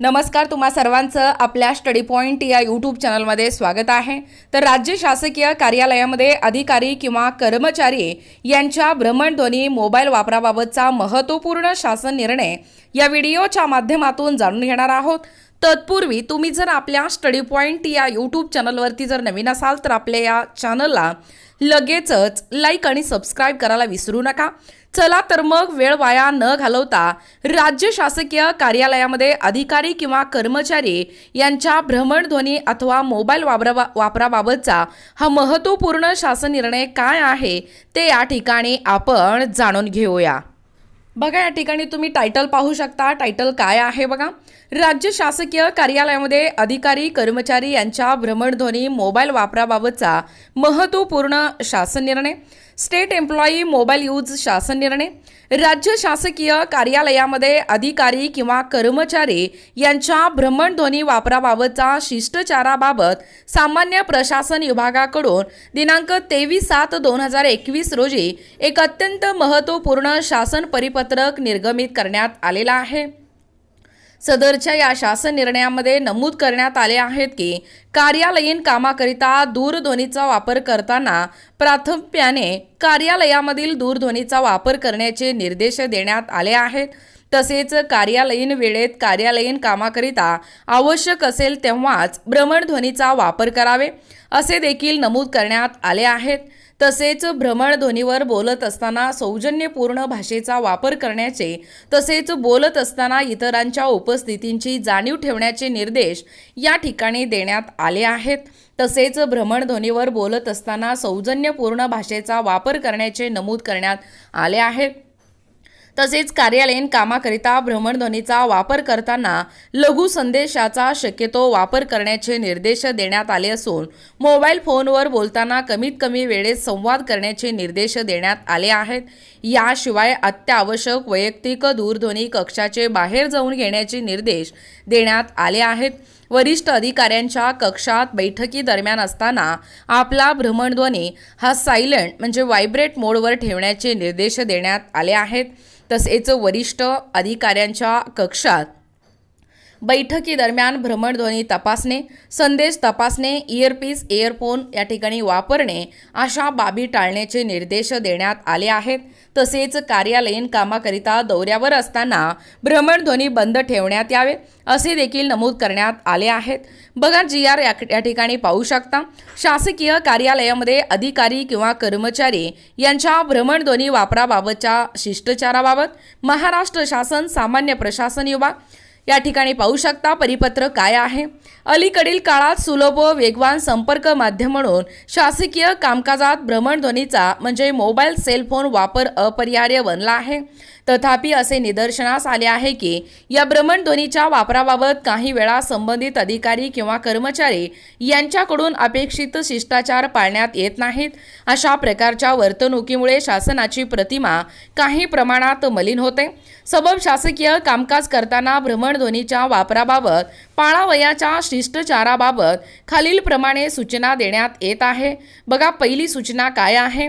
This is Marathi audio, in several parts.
नमस्कार तुम्हा सर्वांचं आपल्या स्टडी पॉईंट या यूट्यूब चॅनलमध्ये स्वागत आहे. तर राज्य शासकीय कार्यालयामध्ये अधिकारी किंवा कर्मचारी यांच्या भ्रमणध्वनी मोबाईल वापराबाबतचा महत्त्वपूर्ण शासन निर्णय या व्हिडिओच्या माध्यमातून जाणून घेणार आहोत. तत्पूर्वी तुम्ही जर आपल्या स्टडी पॉईंट या यूट्यूब चॅनलवरती जर नवीन असाल तर आपल्या या चॅनलला लगेचच लाईक आणि सबस्क्राईब करायला विसरू नका. चला तर मग वेळ वाया न घालवता राज्य शासकीय कार्यालयामध्ये अधिकारी किंवा कर्मचारी यांच्या भ्रमणध्वनी अथवा मोबाईल वापरा वापराबाबतचा हा महत्त्वपूर्ण शासन निर्णय काय आहे ते या ठिकाणी आपण जाणून घेऊया. बघा या ठिकाणी तुम्ही टायटल पाहू शकता. टायटल काय आहे बघा? राज्य शासकीय कार्यालयामध्ये अधिकारी कर्मचारी यांच्या भ्रमणध्वनी मोबाईल वापराबाबतचा महत्त्वपूर्ण शासन निर्णय. स्टेट एम्प्लॉई मोबाईल यूज शासन निर्णय. राज्य शासकीय कार्यालयामध्ये अधिकारी किंवा कर्मचारी यांच्या भ्रमणध्वनी वापराबाबतचा शिष्टाचाराबाबत सामान्य प्रशासन विभागाकडून दिनांक तेवीस सात दोन हजार एकवीस रोजी एक अत्यंत महत्त्वपूर्ण शासन परिपत्रक निर्गमित करण्यात आलेला आहे. सदरच्या या शासन निर्णयामध्ये नमूद करण्यात आले आहेत की कार्यालयीन कामाकरिता दूरध्वनीचा वापर करताना प्राथम्याने कार्यालयामधील दूरध्वनीचा वापर करण्याचे निर्देश देण्यात आले आहेत. तसेच कार्यालयीन वेळेत कार्यालयीन कामाकरिता आवश्यक असेल तेव्हाच भ्रमणध्वनीचा वापर करावे असे देखील नमूद करण्यात आले आहेत. तसेच भ्रमणध्वनीवर बोलत असताना सौजन्यपूर्ण भाषेचा वापर करण्याचे तसेच बोलत असताना इतरांच्या उपस्थितींची जाणीव ठेवण्याचे निर्देश या ठिकाणी देण्यात आले आहेत. तसेच भ्रमणध्वनीवर बोलत असताना सौजन्यपूर्ण भाषेचा वापर करण्याचे नमूद करण्यात आले आहेत. तसेच कार्यालयीन कामाकरिता भ्रमणध्वनीचा वापर करताना लघु संदेशाचा शक्यतो वापर करण्याचे निर्देश देण्यात आले असून मोबाईल फोनवर बोलताना कमीत कमी वेळेत संवाद करण्याचे निर्देश देण्यात आले आहेत. याशिवाय अत्यावश्यक वैयक्तिक दूरध्वनी कक्षाचे बाहेर जाऊन घेण्याचे निर्देश देण्यात आले आहेत. वरिष्ठ अधिकाऱ्यांच्या कक्षात बैठकी दरम्यान असताना आपला भ्रमणध्वनी हा सायलंट म्हणजे व्हायब्रेट मोडवर ठेवण्याचे निर्देश देण्यात आले आहेत. तसेच वरिष्ठ अधिकाऱ्यांच्या कक्षात बैठकीदरम्यान भ्रमणध्वनी तपासणे संदेश तपासणे इयरपीस इयरफोन या ठिकाणी वापरणे अशा बाबी टाळण्याचे निर्देश देण्यात आले आहेत. तसेच कार्यालयीन कामाकरिता दौऱ्यावर असताना भ्रमणध्वनी बंद ठेवण्यात यावे असे देखील नमूद करण्यात आले आहेत. बघा जी आर या ठिकाणी पाहू शकता शासकीय कार्यालयामध्ये अधिकारी किंवा कर्मचारी यांच्या भ्रमणध्वनी वापराबाबतच्या शिष्टाचाराबाबत महाराष्ट्र शासन सामान्य प्रशासन विभाग या ठिकाणी पाहू शकता परिपत्र काय आहे. अलीकडील काळात सुलभ व वेगवान संपर्क माध्यम म्हणून शासकीय कामकाजात भ्रमणध्वनीचा म्हणजे मोबाईल सेलफोन वापर अपरिहार्य बनला आहे. तथापि असे निदर्शनास आले आहे की या भ्रमणध्वनीच्या वापराबाबत काही वेळा संबंधित अधिकारी किंवा कर्मचारी यांच्याकडून अपेक्षित शिष्टाचार पाळण्यात येत नाहीत. अशा प्रकारच्या वर्तणुकीमुळे शासनाची प्रतिमा काही प्रमाणात मलिन होते. सबब शासकीय कामकाज करताना भ्रमणध्वनीच्या वापराबाबत पाळावयाच्या शिष्टाचाराबाबत खालीलप्रमाणे सूचना देण्यात येत आहे. बघा पहिली सूचना काय आहे?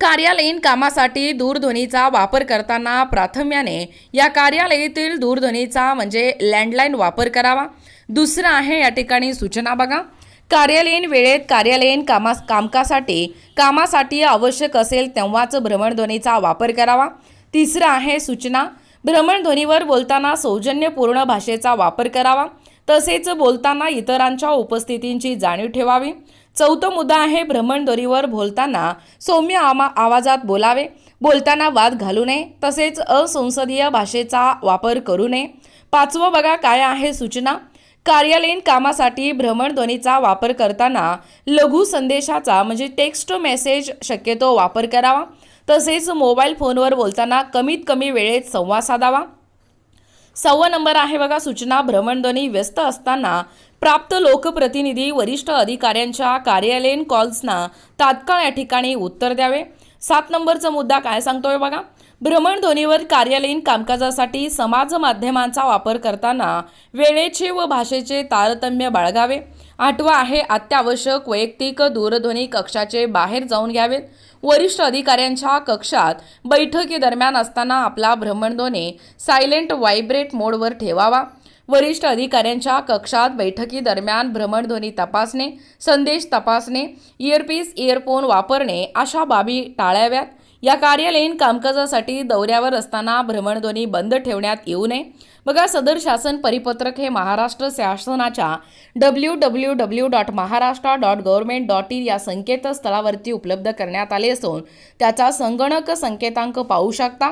कार्यालयीन कामासाठी दूरध्वनीचा वापर करताना प्राथम्याने या कार्यालयातील दूरध्वनीचा म्हणजे लँडलाईन वापर करावा. दुसरं आहे या ठिकाणी सूचना बघा. कार्यालयीन वेळेत कार्यालयीन कामा कामकासाठी कामासाठी आवश्यक असेल तेव्हाच भ्रमणध्वनीचा वापर करावा. तिसरं आहे सूचना. भ्रमणध्वनीवर बोलताना सौजन्यपूर्ण भाषेचा वापर करावा. तसेच बोलताना इतरांच्या उपस्थितींची जाणीव ठेवावी. चौथं मुद्दा आहे भ्रमणध्वनीवर बोलताना. सौम्य आमा आवाजात बोलावे. बोलताना वाद घालू नये. तसेच असंसदीय भाषेचा वापर करू नये. पाचवं बघा काय आहे सूचना. कार्यालयीन कामासाठी भ्रमणध्वनीचा वापर करताना लघु संदेशाचा म्हणजे टेक्स्ट मेसेज शक्यतो वापर करावा. तसेच मोबाईल फोनवर बोलताना कमीत कमी वेळेत संवाद साधावा. सव्वा नंबर आहे बघा सूचना भ्रमणध्वनी व्यस्त असताना प्राप्त लोकप्रतिनिधी वरिष्ठ अधिकाऱ्यांच्या कार्यालयीन कॉल्सना तात्काळ या ठिकाणी उत्तर द्यावे. सात नंबरचा मुद्दा काय सांगतोय बघा. भ्रमणध्वनीवर कार्यालयीन कामकाजासाठी समाज माध्यमांचा वापर करताना वेळेचे व भाषेचे तारतम्य बाळगावे. आठवा आहे अत्यावश्यक वैयक्तिक दूरध्वनी कक्षाचे बाहेर जाऊन घ्यावेत. वरिष्ठ अधिकाऱ्यांच्या कक्षात बैठकीदरम्यान असताना आपला भ्रमणध्वनी सायलेंट व्हायब्रेट मोडवर ठेवावा. वरिष्ठ अधिकाऱ्यांच्या कक्षात बैठकीदरम्यान भ्रमणध्वनी तपासणे संदेश तपासणे इयरपीस इयरफोन वापरणे अशा बाबी टाळाव्यात. या कार्यालयीन कामकाजासाठी दौऱ्यावर असताना भ्रमणध्वनी बंद ठेवण्यात येऊ नये. बघा सदर शासन परिपत्रक हे महाराष्ट्र शासनाच्या W W W dot Maharashtra dot government dot in या संकेतस्थळावरती उपलब्ध करण्यात आले असून त्याचा संगणक संकेतांक पाहू शकता.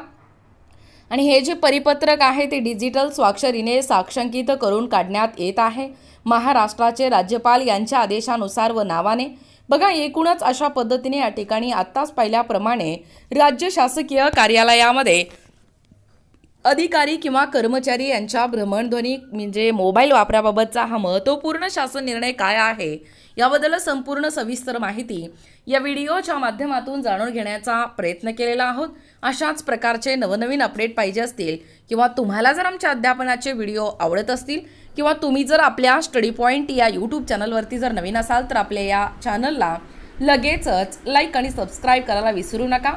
आणि हे जे परिपत्रक आहे ते डिजिटल स्वाक्षरीने साक्षांकित करून काढण्यात येत आहे. महाराष्ट्राचे राज्यपाल यांच्या आदेशानुसार व नावाने. बघा एकूणच अशा पद्धतीने या ठिकाणी आत्ताच पाहिल्याप्रमाणे राज्य शासकीय कार्यालयामध्ये अधिकारी किंवा कर्मचारी यांच्या भ्रमणध्वनी म्हणजे मोबाईल वापराबाबतचा हा महत्त्वपूर्ण शासन निर्णय काय आहे याबद्दल संपूर्ण सविस्तर माहिती या व्हिडिओच्या माध्यमातून जाणून घेण्याचा प्रयत्न केलेला आहोत. अशाच प्रकारचे नवनवीन अपडेट पाहिजे असतील किंवा तुम्हाला जर आमच्या अध्यापनाचे व्हिडिओ आवडत असतील किंवा तुम्ही जर आपल्या स्टडी पॉईंट या यूट्यूब चॅनलवरती जर नवीन असाल तर आपल्या या चॅनलला लगेचच लाईक आणि सबस्क्राईब करायला विसरू नका.